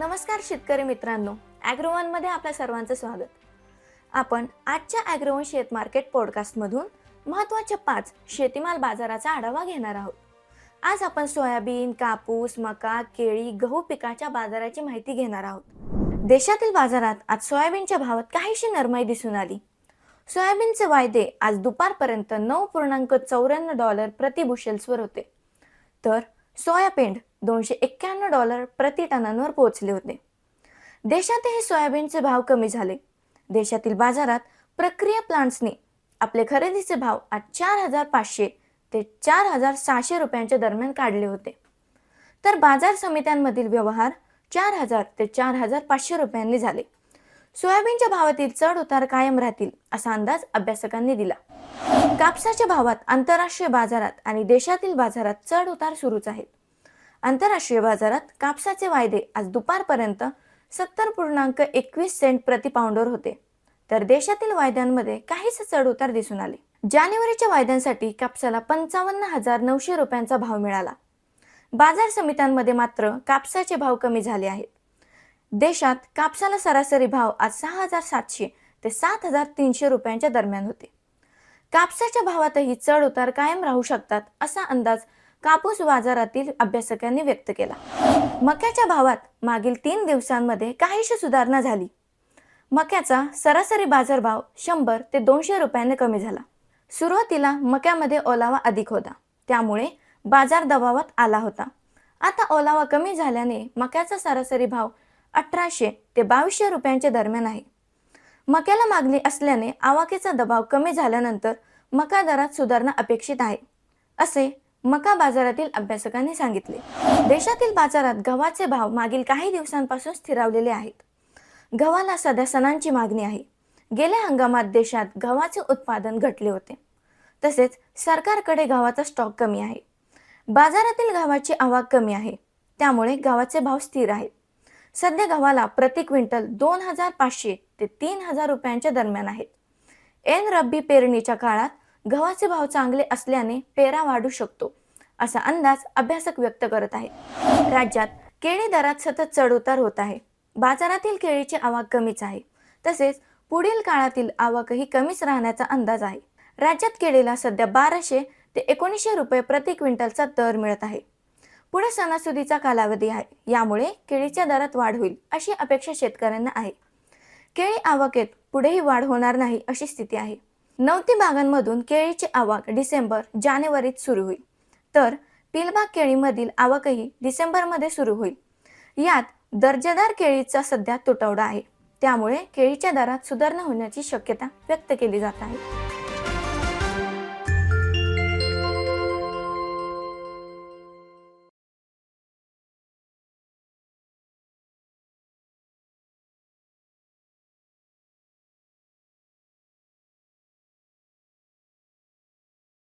नमस्कार शेतकरी मित्रांनो. ॲग्रोवनमध्ये आपल्या सर्वांचं स्वागत. आपण आजच्या ॲग्रोवन शेत मार्केट पॉडकास्टमधून महत्त्वाच्या पाच शेतीमाल बाजाराचा आढावा घेणार आहोत. आज आपण सोयाबीन कापूस मका केळी गहू पिकाच्या बाजाराची माहिती घेणार आहोत. देशातील बाजारात आज सोयाबीनच्या भावात काहीशी नरमाई दिसून आली. सोयाबीनचे वायदे आज दुपारपर्यंत नऊ पूर्णांक चौऱ्याण्णव डॉलर प्रति बुशेल्सवर होते. तर सोयाबीन दोनशे एक्क्याण्णव डॉलर प्रति टनांवर पोहोचले होते. देशातही सोयाबीनचे भाव कमी झाले. देशातील बाजारात प्रक्रिया प्लांट्सने आपले खरेदीचे भाव आज चार हजार पाचशे ते चार हजार सहाशे रुपयांच्या दरम्यान काढले होते. तर बाजार समित्यांमधील व्यवहार चार हजार ते चार हजार पाचशे रुपयांनी झाले. सोयाबीनच्या भावातील चढ उतार कायम राहतील असा अंदाज अभ्यासकांनी दिला. कापसाच्या भावात आंतरराष्ट्रीय बाजारात आणि देशातील बाजारात चढ उतार सुरूच आहेत. आंतरराष्ट्रीय बाजारात कापसाचे वायदे आज दुपारपर्यंत सत्तर पूर्णांक एकवीस सेंट प्रति पाऊंडवर होते. तर देशातील वायद्यांमध्ये काहीच चढउतार दिसून आले. जानेवारीच्या वायद्यांसाठी कापसाला पंचावन्न हजार नऊशे रुपयांचा भाव मिळाला. बाजार समित्यांमध्ये मात्र कापसाचे भाव कमी झाले आहेत. देशात कापसाला सरासरी भाव आज सहा हजार सातशे ते सात हजार तीनशे रुपयांच्या दरम्यान होते. कापसाच्या भावातही चढ उतार कायम राहू शकतात असा अंदाज कापूस बाजारातील अभ्यासकांनी व्यक्त केला. मक्याच्या भावात मागील तीन दिवसांमध्ये काहीशी सुधारणा झाली. मक्याचा सरासरी बाजारभाव शंभर ते दोनशे रुपयांनी कमी झाला. सुरुवातीला मक्यामध्ये ओलावा अधिक होता. त्यामुळे बाजार दबावात आला होता. आता ओलावा कमी झाल्याने मक्याचा सरासरी भाव अठराशे ते बावीसशे रुपयांच्या दरम्यान आहे. मक्याला मागणी असल्याने आवाकेचा दबाव कमी झाल्यानंतर मका दरात सुधारणा अपेक्षित आहे. असे मका बाजारातील अभ्यासकांनी सांगितले. देशातील बाजारात गव्हाचे भाव मागील काही दिवसांपासून स्थिरावलेले आहेत. गव्हाला सध्या सणांची मागणी आहे. गेल्या हंगामात देशात गव्हाचे उत्पादन घटले होते. तसेच सरकारकडे गव्हाचा स्टॉक कमी आहे. बाजारातील गव्हाची आवक कमी आहे. त्यामुळे गव्हाचे भाव स्थिर आहेत. सध्या गव्हाला प्रति क्विंटल दोन हजार पाचशे ते तीन हजार रुपयांच्या दरम्यान आहेत. एन रब्बी पेरणीच्या काळात गव्हाचे भाव चांगले असल्याने पेरा वाढू शकतो असा अंदाज अभ्यासक व्यक्त करत आहे राज्यात केळी दरात सतत चढउतार होत आहे. बाजारातील केळीची आवक कमीच आहे. तसेच पुढील काळातील आवकही कमीच राहण्याचा अंदाज आहे. राज्यात केळीला सध्या बाराशे ते एकोणीसशे रुपये प्रति क्विंटलचा दर मिळत आहे. पुढे सणासुदीचा कालावधी आहे. यामुळे केळीच्या दरात वाढ होईल अशी अपेक्षा शेतकऱ्यांना आहे. केळी आवकेत पुढेही वाढ होणार नाही अशी स्थिती आहे. नवती बागांमधून केळीची आवक डिसेंबर जानेवारीत सुरू होईल. तर पिलबाग केळीमधील आवकही डिसेंबरमध्ये सुरू होईल. यात दर्जेदार केळीचा सध्या तुटवडा आहे. त्यामुळे केळीच्या दरात सुधारणा होण्याची शक्यता व्यक्त केली जात आहे.